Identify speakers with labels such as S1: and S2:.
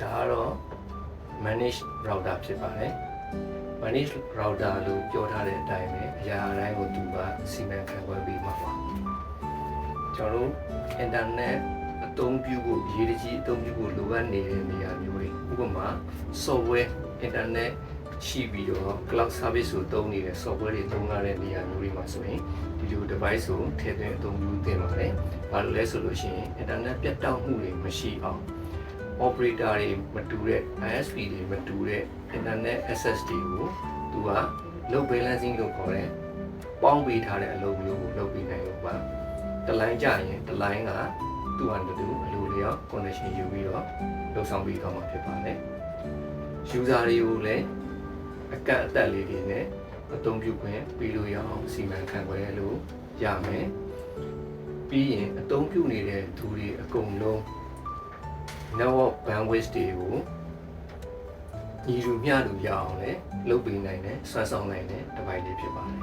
S1: ဒါကတော့ manage router ဖြစ်ပါတယ် manage router လို့ပြောထားတဲ့အတိုင်းပဲအရာအတိုင်းကိုသူကစီမံခန့်ခွဲပြီးမှာပါကျွန်တော်တို့ internet အသုံးပြုဖို့အရေးတကြီးအသုံးပြုဖို့လိုအပ်နေတဲ့နေရာမျိုးတွေဥပမာ software internet ရှိပြီးတော့ cloud service ကိုသုံးနေတဲ့ software တွေသုံးရတဲ့နေရာမျိုးတွေမှာဆိုရင်ဒီလို device ကိုထည့်သွင်းအသုံးပြုသင့်ပါတယ်။ဘာလို့လဲဆိုလို့ရှိရင် internet ပြတ်တောက်မှုတွေမရှိအောင် operator တွေမတူတဲ့ ISP တွေမတူတဲ့ internet access တွေကိုသူက load balancing လို့ခေါ်တဲ့ပေါင်းပေးထားတဲ့အလုပ်မျိုးကိုလုပ်ပေးနိုင်လို့ပါတလိုင်းကြရင်တလိုင်းကသူ့ဟာတူအလိုလျောက် connection ယူပြီးတော့လုပ်ဆောင်ပေးသွားမှာဖြစ်ပါတယ် user တွေကိုလည်းအကန့်အသတ်လေးတွေနဲ့အသုံးပြုခွင့်ပေးလို့ရအောင်စီမံခန့်ခွဲလို့ရမယ်ပြီးရင်အသုံးပြုနေတဲ့သူတွေအကုန်လုံး network bandwidth တွေကိုညီလူမျှလူရအောင်လည်းလုပ်ပေးနိုင်တဲ့ဆွမ်းဆောင်နိုင်တဲ့ device လေးဖြစ်ပါတယ်